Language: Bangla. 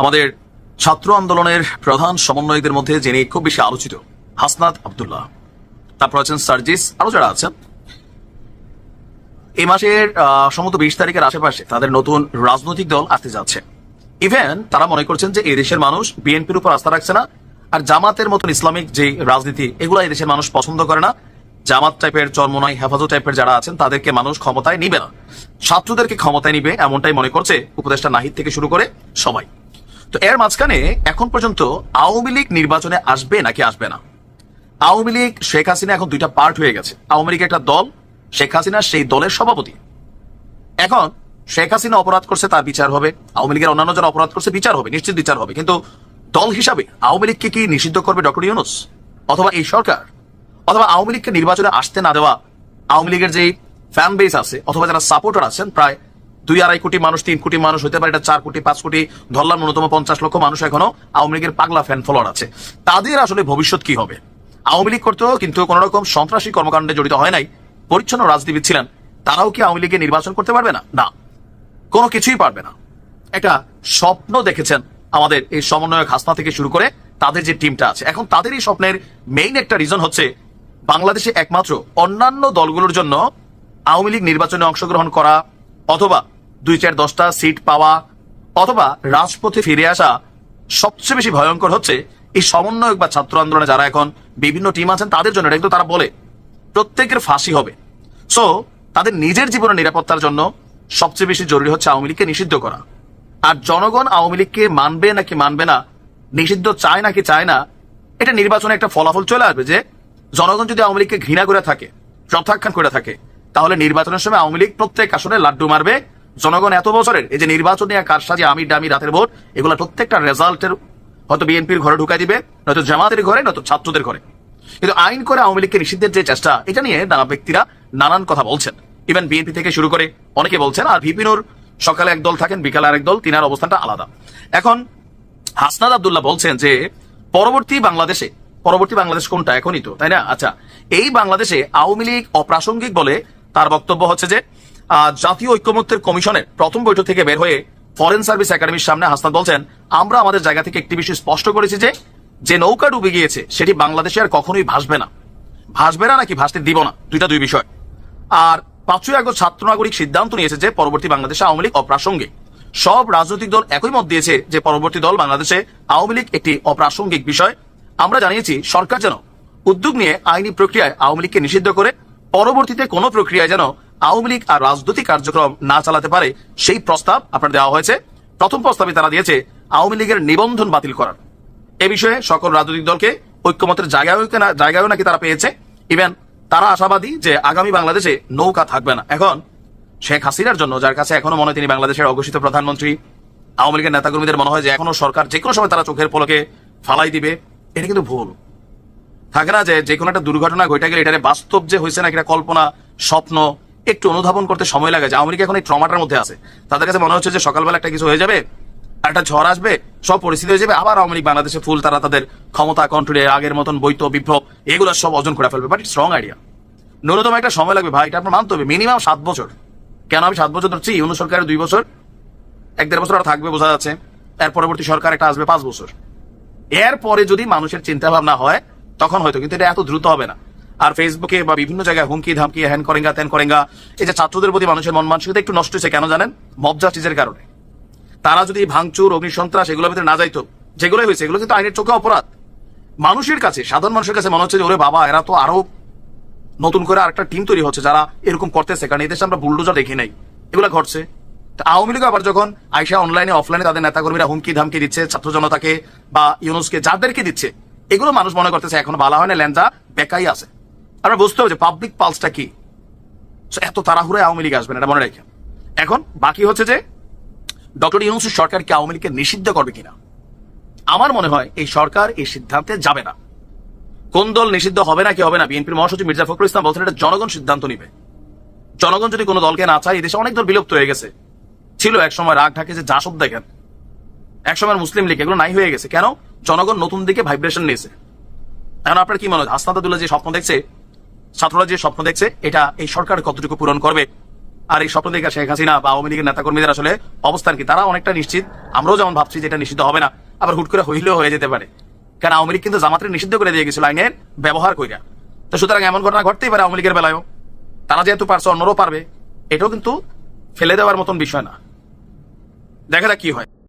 আমাদের ছাত্র আন্দোলনের প্রধান সমন্বয়কদের মধ্যে যিনি খুব বেশি আলোচিত, হাসনাত আব্দুল্লাহ। তারপর আছেন সার্জিস। আরও যারা আছেন, এই মাসের সম্ভবত বিশ তারিখের আশেপাশে তাদের নতুন রাজনৈতিক দল আসতে যাচ্ছে। ইভেন তারা মনে করছেন যে এই দেশের মানুষ বিএনপির উপর আস্থা রাখছে না, আর জামাতের মতন ইসলামিক যে রাজনীতি, এগুলো এই দেশের মানুষ পছন্দ করে না। জামাত টাইপের চরমনাই, হেফাজত টাইপের যারা আছেন, তাদেরকে মানুষ ক্ষমতায় নিবে না। ছাত্রদেরকে ক্ষমতায় নিবে, এমনটাই মনে করছে উপদেষ্টা নাহিদ থেকে শুরু করে সবাই। তো এর মাঝখানে এখন পর্যন্ত আওয়ামী লীগ নির্বাচনে আসবে নাকি আসবে না? আওয়ামী লীগ, শেখ হাসিনা এখন দুইটা পার্ট হয়ে গেছে। আওয়ামী লীগ একটা দল, শেখ হাসিনা সেই দলের সভাপতি। এখন শেখ হাসিনা অপরাধ করছে, তার বিচার হবে। আওয়ামী লীগের অন্যান্য যারা অপরাধ করছে, বিচার হবে, নিশ্চিত বিচার হবে। কিন্তু দল হিসাবে আওয়ামী লীগকে কি নিষিদ্ধ করবে ডক্টর ইউনুস? অথবা এই সরকার? অথবা আওয়ামী লীগকে নির্বাচনে আসতে না দেওয়া আওয়ামী লীগের যে ফ্যান বেস আছে, অথবা যারা সাপোর্টার আছেন, প্রায় দুই আড়াই কোটি মানুষ, তিন কোটি মানুষ হতে পারে, এটা চার কোটি, পাঁচ কোটি, ধরলাম ন্যূনতম পঞ্চাশ লক্ষ মানুষ এখনও আওয়ামী লীগের পাগলা ফ্যান ফলোয়ার আছে। তাদের আসলে ভবিষ্যৎ কি হবে? আওয়ামী লীগ করতেও কিন্তু কোন রকম সন্ত্রাসী কর্মকাণ্ডে জড়িত হয় নাই, পরিচ্ছন্ন রাজনীতিবিদ ছিলেন, তারাও কি আওয়ামী লীগে নির্বাচন করতে পারবে না? না, কোনো কিছুই পারবে না। একটা স্বপ্ন দেখেছেন আমাদের এই সমন্বয়ক হাসনা থেকে শুরু করে তাদের যে টিমটা আছে। এখন তাদের এই স্বপ্নের মেইন একটা রিজন হচ্ছে বাংলাদেশে একমাত্র অন্যান্য দলগুলোর জন্য আওয়ামী লীগ নির্বাচনে অংশগ্রহণ করা অথবা দুই চার দশটা সিট পাওয়া, অথবা রাজপথে ফিরে আসা সবচেয়ে বেশি ভয়ঙ্কর হচ্ছে এই সমন্বয়ক বা ছাত্র আন্দোলনে যারা এখন বিভিন্ন টিম আছেন, তাদের জন্য এটা কিন্তু তারা বলে, প্রত্যেকের ফাঁসি হবে। সো তাদের নিজের জীবনের নিরাপত্তার জন্য সবচেয়ে বেশি জরুরি হচ্ছে আওয়ামী লীগকে নিষিদ্ধ করা। আর জনগণ আওয়ামী লীগকে মানবে নাকি মানবে না, নিষিদ্ধ চায় নাকি চায় না, এটা নির্বাচনে একটা ফলাফল চলে আসবে যে, জনগণ যদি আওয়ামী লীগকে ঘৃণা করে থাকে প্রত্যাখ্যান করে থাকে, তাহলে নির্বাচনের সময় আওয়ামী লীগ প্রত্যেক আসনে লাড্ডু মারবে জনগণ এত বছরের এই যে নির্বাচনী আর কারসাজি আমি ডামি রাতের ভোট, এগুলো প্রত্যেকটা রেজাল্টের হয়তো বিএনপির ঘরে ঢুকাই দিবে, নয়তো জামাতের ঘরে, নয়তো ছাত্রদের ঘরে। কিন্তু আইন করে আওয়ামী লীগকে নিষিদ্ধের যে চেষ্টা, এটা নিয়ে নানা ব্যক্তিরা নানান কথা বলছেন। ইভেন বিএনপি থেকে শুরু করে অনেকে বলছেন, আর ভিপিনুর সকালে এক দল থাকেন, বিকালে আরেক দল, তিনার অবস্থানটা আলাদা। এখন হাসনাদ আবদুল্লাহ বলছেন যে, পরবর্তী বাংলাদেশে, পরবর্তী বাংলাদেশ কোনটা? এখনই তো, তাই না? আচ্ছা এই বাংলাদেশে আওয়ামী লীগ অপ্রাসঙ্গিক বলে তার বক্তব্য হচ্ছে যে জাতীয় ঐক্যমত্যের কমিশনের প্রথম বৈঠক থেকে বের হয়ে ফরেন সার্ভিস একাডেমির সামনে হাসনাদ বলছেন, আমরা আমাদের জায়গা থেকে একটি বিষয় স্পষ্ট করেছি যে যে নৌকা ডুবে গিয়েছে, সেটি বাংলাদেশে আর কখনোই ভাসবে না। ভাসবে না নাকি ভাসতে দিব না? দুইটা দুই বিষয়। আর পাঁচই আগস্ট ছাত্র নাগরিক সিদ্ধান্ত নিয়েছে যে, পরবর্তী বাংলাদেশে আওয়ামী লীগ অপ্রাসঙ্গিক। সব রাজনৈতিক দল একই মত দিয়েছে যে, পরবর্তী দল বাংলাদেশে আওয়ামী লীগ একটি অপ্রাসঙ্গিক বিষয়। আমরা জানিয়েছি, সরকার যেন উদ্যোগ নিয়ে আইনি প্রক্রিয়ায় আওয়ামী লীগকে নিষিদ্ধ করে, পরবর্তীতে কোনো প্রক্রিয়ায় যেন আওয়ামী লীগ আর রাজনৈতিক কার্যক্রম না চালাতে পারে সেই প্রস্তাব আপনার দেওয়া হয়েছে। প্রথম প্রস্তাবে তারা দিয়েছে, আওয়ামী লীগের নিবন্ধন বাতিল করার। এ বিষয়ে সকল রাজনৈতিক দলকে ঐক্যমতের জায়গায়ও কিনা- জায়গায়ও নাকি তারা পেয়েছে। ইভেন তারা আশাবাদী যে আগামী বাংলাদেশে নৌকা থাকবে না। এখন শেখ হাসিনার জন্য, যার কাছে এখনও মনে তিনি বাংলাদেশের অঘোষিত প্রধানমন্ত্রী, আওয়ামী লীগের নেতাকর্মীদের মনে হয় যে এখনও সরকার যে কোনো সময় তারা চোখের পলকে ফালাই দিবে, এটা কিন্তু ভুল। থাকে না যে কোনো একটা দুর্ঘটনা ঘটে গেলে এটারে বাস্তব যে হয়েছে না এটা কল্পনা, স্বপ্ন একটু অনুধাবন করতে সময় লাগে। যে আওয়ামী লীগ এখন এই ট্রমাটার মধ্যে আছে। তাদের কাছে মনে হচ্ছে যে সকালবেলা একটা কিছু হয়ে যাবে একটা ঝড় আসবে, সব পরিস্থিতি হয়ে যাবে, আবার আওয়ামী লীগ বাংলাদেশে ফুল, তারা তাদের ক্ষমতা কন্ট্রোলে আগের মতন বৈত বিপ্লব, এগুলো সব অর্জন করে ফেলবে। বাট ইটস রং আইডিয়া ন্যূনতম একটা সময় লাগবে ভাই, এটা আপনার মানতে হবে। মিনিমাম সাত বছর। কেন আমি সাত বছর ধরছি? ইউনু সরকারের দুই বছর, এক দেড় বছর আর থাকবে, বোঝা যাচ্ছে। এর পরবর্তী সরকার একটা আসবে পাঁচ বছর। এরপরে যদি মানুষের চিন্তা ভাবনা হয়, তখন হয়তো, কিন্তু এটা এত দ্রুত হবে না। আর ফেসবুকে বা বিভিন্ন জায়গায় হুমকি, ধামকি, হ্যান করেঙ্গা, ত্যান করেঙ্গা, এই যে ছাত্রদের প্রতি মানুষের মন মানসিকতা একটু নষ্ট হয়েছে, কেন জানেন? মব কারণে। তারা যদি ভাঙচুর অগ্নিসন্ত্রাস এগুলোর ভিতরে না যাইতো যেগুলো হয়েছে, এগুলো কিন্তু আইনের চোখে অপরাধ। মানুষের কাছে, সাধারণ মানুষের কাছে মনে হচ্ছে যে, ওরে বাবা, এরা তো আরও নতুন করে আরেকটা টিম তৈরি হচ্ছে যারা এরকম করতেছে, কারণ এই দেশে আমরা বুলডোজার দেখি নাই। এগুলো ঘটছে। আওয়ামী লীগ আবার যখন আইসা অনলাইনে অফলাইনে তাদের নেতাকর্মীরা হুমকি, ধামকি দিচ্ছে, ছাত্র জনতাকে বা ইউনুসকে যাদেরকে দিচ্ছে, এগুলো মানুষ মনে করতেছে, এখনও ভালো হয় না ল্যান্ডা বেকাই আছে। আমরা বুঝতে হবে যে পাবলিক পালসটা কি। এত তাড়াহুড়ে আওয়ামী লীগ আসবে না, এটা মনে রেখে। এখন বাকি হচ্ছে যে, ডক্টর ইউনুসের সরকার কি আওয়ামী লীগকে নিষিদ্ধ করবে কিনা? আমার মনে হয় এই সরকার এই সিদ্ধান্তে যাবে না। কোন দল নিষিদ্ধ হবে না কি হবে না, বিএনপির মহাসচিব মির্জা ফখরুল ইসলাম বলছেন এটা জনগণ সিদ্ধান্ত নিবে। জনগণ যদি কোনো দলকে না চায়, এই দেশে অনেক দল বিলুপ্ত হয়ে গেছে। ছিল এক সময় রাগ ঢাকে যে, যা সব দেখেন। এক সময় মুসলিম লীগ, এগুলো নাই হয়ে গেছে। কেন? জনগণ নতুন দিকে ভাইব্রেশন নিয়েছে। এখন আপনার কি মনে হয়? হাসনাদুল্লাহ যে স্বপ্ন দেখছে ছাত্ররা যে স্বপ্ন দেখছে, এটা এই সরকার কতটুকু পূরণ করবে? আর এই স্বপ্ন দেখা শেখ হাসিনা বা আওয়ামী লীগের নেতাকর্মীদের আসলে অবস্থান কি? তারা অনেকটা নিশ্চিত। আমরাও যেমন ভাবছি যে এটা নিষিদ্ধ হবে না, আবার হুট করে হইলেও হয়ে যেতে পারে। কারণ আওয়ামী লীগ কিন্তু জামাতের নিষিদ্ধ করে দিয়ে গেছিল আইনের ব্যবহার কইরা। তো সুতরাং এমন ঘটনা ঘটতেই পারে আওয়ামী লীগের বেলায়ও। তারা যেহেতু পারছে, অন্যরাও পারবে, এটাও কিন্তু ফেলে দেওয়ার মতন বিষয় না। দেখা যাক কি হয়।